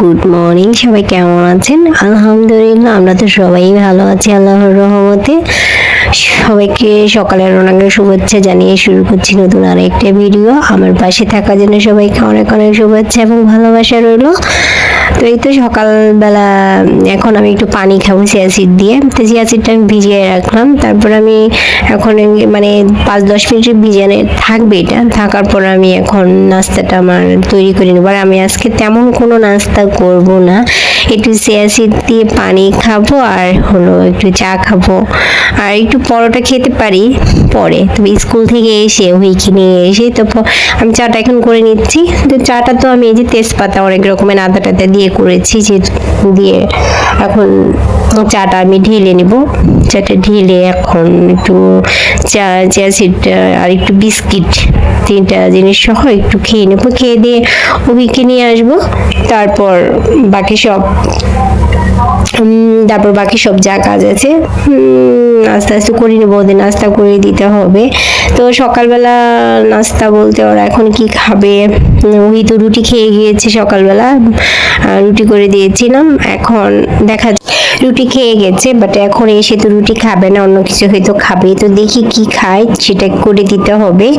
Good morning সবাই কেমন আছেন? আলহামদুলিল্লাহ, আমরা তো সবাই ভালো আছি আল্লাহর রহমতে। সবাইকে সকালের অনেক শুভেচ্ছা জানিয়ে শুরু করছি নতুন আরেকটা ভিডিও আমার পাশে থাকার জন্য সবাইকে অনেক অনেক শুভেচ্ছা এবং ভালোবাসা রইল। তো এই তো সকালবেলা, এখন আমি একটু পানি খাব সিয়াসিড দিয়ে। তো সিয়াসিডটা আমি ভিজিয়ে রাখলাম। তারপর আমি এখন মানে পাঁচ দশ মিনিট ভিজিয়ে থাকবে এটা। থাকার পর আমি এখন নাস্তাটা আমার তৈরি করে নেব। আর আমি আজকে তেমন কোনো নাস্তা করব না। একটু সিয়াসিড দিয়ে পানি খাব আর হলো একটু চা খাব। আর একটু পরোটা খেতে পারি পরে। তবে স্কুল থেকে এসে নিয়ে এসে তো আমি চাটা এখন করে নিচ্ছি। তো চাটা তো আমি এই যে তেজপাতা অনেক রকমের আদা টাদা দিয়ে করেছি যে দিয়ে এখন চাটা আমি ঢেলে নিব। চাটা ঢেলে এখন একটু চা চা সিড আর একটু বিস্কিট তিনটা জিনিস সহ একটু খেয়ে নেব। খেয়ে দিয়ে অভিকে নিয়ে আসব। তারপর বাকি সব তারপর বাকি সব যা কাজ আছে আস্তে আস্তে করে নেব, ওদের নাস্তা করে দিতে হবে। তো সকালবেলা নাস্তা বলতে ওরা এখন কি খাবে? ওই তো রুটি খেয়ে গিয়েছে সকালবেলা রুটি করে দিয়েছিলাম, এখন দেখা রুটি খেয়ে গেছে বাট এখন এসে তো রুটি খাবে না অন্য কিছু হয়তো খাবে। তো দেখি কি খায় সেটা করে দিতে হবে।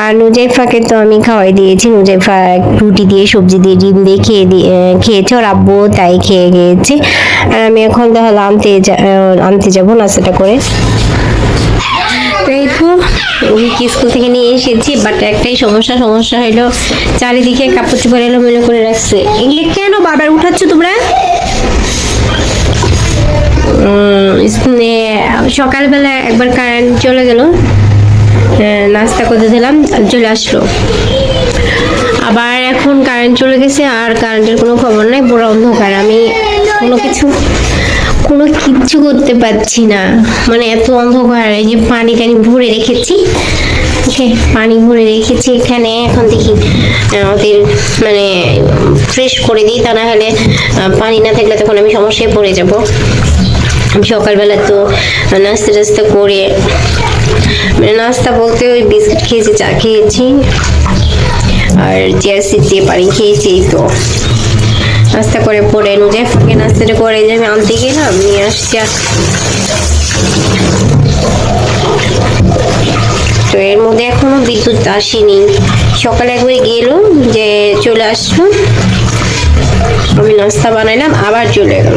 আর নুজাইফাকে তো আমি খাওয়াই দিয়েছি। নুজাইফা রুটি দিয়ে সবজি দিয়ে ডিম দিয়ে খেয়ে দিয়ে খেয়েছে। ওর আব্বু তাই খেয়ে গিয়েছে আর আমি এখন তাহলে আনতে যা- আনতে যাব নাস্তাটা করে। তো। এই তো ওকে স্কুল থেকে নিয়ে এসেছি বাট একটাই সমস্যা সমস্যা হলো চারিদিকে কাপড় চোপড় এলোমেলো করে রাখছে। এগুলো কেন বারবার উঠাচ্ছ তোমরা? সকালবেলা একবার কারেন্ট চলে গেল। নাস্তা করতে দিলাম, চলে আসলো। আবার এখন কারেন্ট চলে গেছে, আর কারেন্টের কোনো খবর নাই, পুরো অন্ধকার। আমি কোনো কিছু, কোনো কিচ্ছু করতে পারছি না। মানে এত অন্ধকার, এই যে পানি টানি ভরে রেখেছি। পানি ভরে রেখেছি এখানে। এখন দেখি ওদের মানে ফ্রেশ করে দিই, তা না হলে পানি না থাকলে তখন আমি সমস্যায় পড়ে যাব। সকালবেলা তো নাস্তা টাস্তা করে মানে নাস্তা বলতে ওই বিস্কিট খেয়েছি, চা খেয়েছি, আর চেয়ারসি দিয়ে পানি খেয়েছি তো। নাস্তা করে পরে নুজাই ফাঁকে নাস্তাটা করে যে আমি আনতে গেলাম, নিয়ে আসছি তো এর মধ্যে এখনও বিদ্যুৎ আসেনি। সকালে একবার গেল, যে চলে আসলো, আমি নাস্তা বানাইলাম, আবার চলে গেল।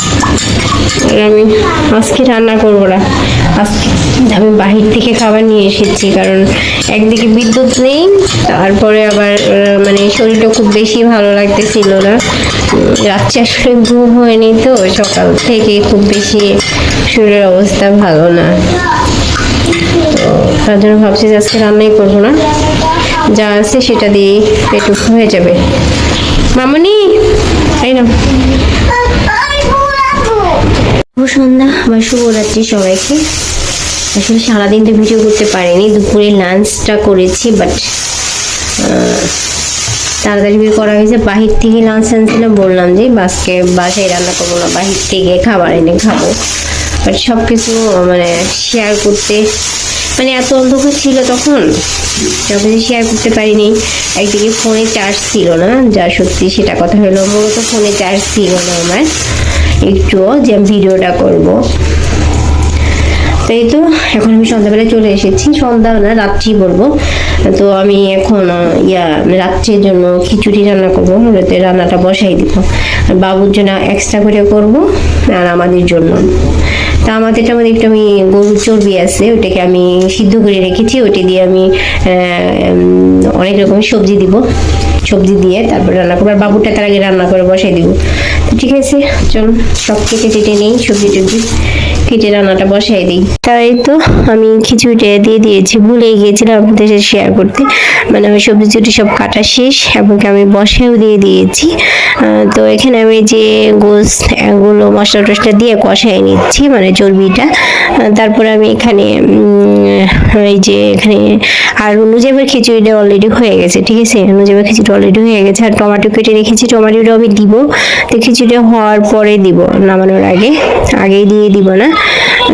আমি আজকে রান্না করব না। আজকে আমি বাহির থেকে খাবার নিয়ে এসেছি, কারণ একদিকে বিদ্যুৎ নেই, তারপরে আবার মানে শরীরটা খুব বেশি ভালো লাগতেছিল না। রাত্রে আসলে ঘুম হয়নি তো, সকাল থেকে খুব বেশি শরীরের অবস্থা ভালো না। তো তার জন্য ভাবছি যে আজকে রান্নাই করব না। যা আছে সেটা দিয়ে পেটুক হয়ে যাবে। মামনি তাই না শুভ সন্ধ্যা বা শুভরাত্রি সবাইকে। আসলে সারাদিন তো ভিডিও করতে পারিনি, দুপুরে লাঞ্চটা করেছি বাট তাড়াতাড়ি বের করা হয়েছে। বাহির থেকে লাঞ্চ আনছিলাম, বললাম যে বাসকে বাসায় রান্না করব না, বাহির থেকে খাবার এনে খাব। বাট সব কিছু মানে শেয়ার করতে মানে এত অন্ধকার ছিল তখন সব কিছু শেয়ার করতে পারিনি। একদিকে ফোনে চার্জ ছিল না, যা সত্যি সেটা কথা হলো, মূলত ফোনে চার্জ ছিল না আমার। একটুও যে আমি ভিডিওটা করব। তাই তো, এখন আমি সন্ধ্যাবেলা চলে এসেছি। সন্ধ্যা না রাত্রি বলব। তো আমি এখন ইয়া রাত্রের জন্য খিচুড়ি রান্না করব। রাতে রান্নাটা বসাই দিব। আর বাবুর জন্য এক্সট্রা করে করব, আর আমাদের জন্য। তা আমাদেরটা মধ্যে একটু আমি গরুর চর্বি আছে ওটাকে আমি সিদ্ধ করে রেখেছি। ওইটা দিয়ে আমি অনেক রকমের সবজি দিব। সবজি দিয়ে তারপর রান্না করব। আর বাবুটা তার আগে রান্না করে বসাই দিব। ঠিক আছে, চল, সব কেটে কেটে নেই সবজি টবজি কেটে রান্নাটা বসাই দিই। তাই তো আমি খিচুড়িটা দিয়ে দিয়েছি ভুলে গিয়েছিলাম আপনাদের সাথে শেয়ার করতে। মানে আমি সবজি চুটি সব কাটা শেষ, এবং আমি বসেও দিয়ে দিয়েছি। তো এখানে আমি যে গোস, এগুলো মশলা টশলা দিয়ে কষাই নিচ্ছি মানে চর্বিটা। তারপরে আমি এখানে এই যে এখানে, আর নুজেবের খিচুড়িটা অলরেডি হয়ে গেছে, ঠিক আছে? নুজেবের খিচুড়ি অলরেডি হয়ে গেছে, আর টমেটো কেটে রেখেছি টমেটোটা আমি দিব। তো খিচুড়িটা হওয়ার পরে দিব, নামানোর আগে। আগেই দিয়ে দিব না।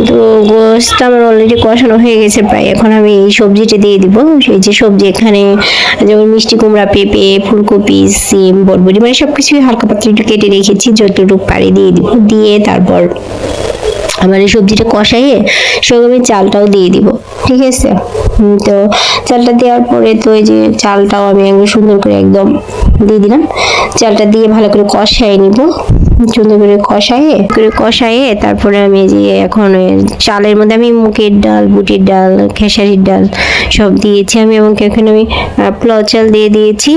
তো গোসটা আমার অলরেডি কষানো হয়ে গেছে প্রায়। এখন আমি এই সবজিটা দিয়ে দিব। এই যে সবজি এখানে, যেমন মিষ্টি কুমড়া, পেঁপে, ফুলকপি, সিম, বরবটি মানে সব কিছুই হালকা পাতলা একটু কেটে রেখেছি, যতটুকু পারি দিয়ে দিব। দিয়ে তারপর আমার এই সবজিটা কষাইয়ে সঙ্গে আমি চালটাও দিয়ে দিব, ঠিক আছে? তো চালটা দেওয়ার পরে তো এই যে চালটাও আমি একদম সুন্দর করে একদম দিয়ে দিলাম। চালটা দিয়ে ভালো করে কষাই নিব। সুন্দর করে কষাইয়ে করে কষাইয়ে তারপরে আমি যে এখন চালের মধ্যে আমি মুগের ডাল, বুটির ডাল, খেসারির ডাল সব দিয়েছি আমি এবং এখানে আমি পোলাও চাল দিয়ে দিয়েছি।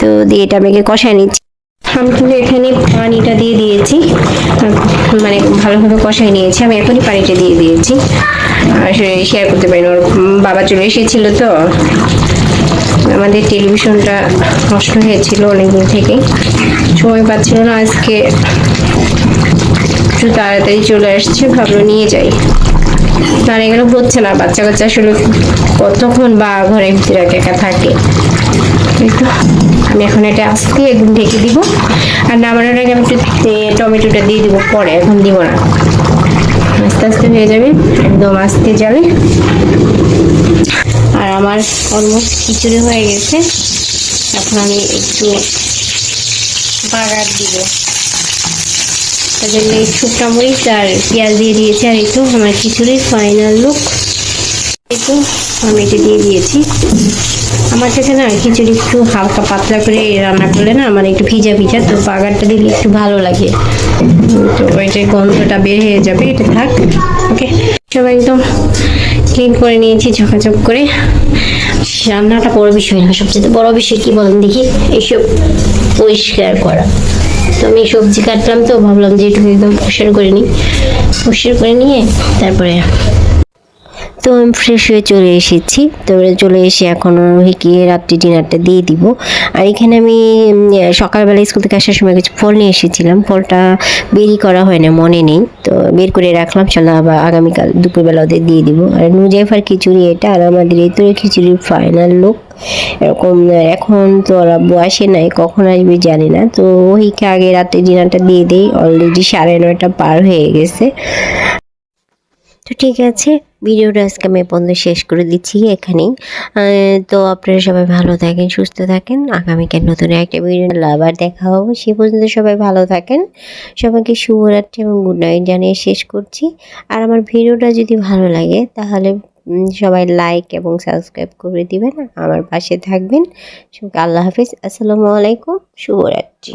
তো দিয়ে এটা আমি কষাই নিচ্ছি। আমি কিন্তু এখানে পানিটা দিয়ে দিয়েছি। মানে ভালোভাবে কষাই নিয়েছি। আমি এখনই পানিটা দিয়ে দিয়েছি। আসলে শেয়ার করতে পারিনি। ওর বাবা চলে এসেছিল তো। আমাদের টেলিভিশনটা নষ্ট হয়েছিল অনেকদিন থেকে সময় পাচ্ছিল না, আজকে একটু তাড়াতাড়ি চলে আসছে, ভাবলো নিয়ে যাই। আর এগুলো হচ্ছে না বাচ্চা কাচ্চা আসলে কতক্ষণ বা ঘরের ভিতরে একা থাকে। আমি এখন এটা আস্তে একদম ঢেকে দিব। আর নামানোর আগে আমি একটু টমেটোটা দিয়ে দিব, পরে এখন দিব না। আস্তে আস্তে হয়ে যাবে, একদম আস্তে যাবে। আর আমার অলমোস্ট খিচুড়ি হয়ে গেছে। এখন আমি একটু বাগার দিব। তার জন্য শুকনো মরিচ আর পেঁয়াজ দিয়ে দিয়েছি আর একটু আমার খিচুড়ির ফাইনাল লুক একটু আমি এটা দিয়ে দিয়েছি। আমার কাছে না খিচুড়ি একটু হালকা পাতলা করে রান্না করলে না মানে একটু ভিজা ভিজা, তো বাগারটা দিলে একটু ভালো লাগে। তো ওইটা গন্ধটা বের হয়ে যাবে, এটা থাক। ওকে সব একদম ক্লিন করে নিয়েছি, ঝকাঝক করে। রান্নাটা বড় বিষয় না, সবচেয়ে বড় বিষয় কি বলেন দেখি? এইসব পরিষ্কার করা। তো আমি সবজি কাটলাম তো, ভাবলাম যে একটু একদম পরিষ্কার করে নিই। পরিষ্কার করে নিয়ে তারপরে তো আমি ফ্রেশ হয়ে চলে এসেছি। তো চলে এসে এখন রোহিকে রাত্রি ডিনারটা দিয়ে দিব। আর এখানে আমি সকালবেলা স্কুল থেকে আসার সময় কিছু ফল নিয়ে এসেছিলাম। ফলটা বেরি করা হয় না, মনে নেই। তো বের করে রাখলাম, চলো আবার আগামীকাল দুপুরবেলা ওদের দিয়ে দিব। আর নুজাইফার খিচুড়ি এটা, আর আমাদের এই তো খিচুড়ির ফাইনাল লোক এরকম এখন তো ওরা আসে নাই, কখন আসবে জানি না। তো ওহিকে আগে রাতে ডিনারটা দিয়ে দেই। অলরেডি সাড়ে নয়টা পার হয়ে গেছে। তো ঠিক আছে, ভিডিওটা আজকে আমি বন্ধ শেষ করে দিচ্ছি এখানেই। তো আপনারা সবাই ভালো থাকেন, সুস্থ থাকেন। আগামীকাল নতুন একটা ভিডিও আবার দেখা হব। সে পর্যন্ত সবাই ভালো থাকেন। সবাইকে শুভরাত্রি এবং গুড নাইট জানিয়ে শেষ করছি। আর আমার ভিডিওটা যদি ভালো লাগে, তাহলে সবাই লাইক এবং সাবস্ক্রাইব করে দিবেন। আমার পাশে থাকবেন। আল্লাহ হাফিজ। আসসালামু আলাইকুম। শুভরাত্রি।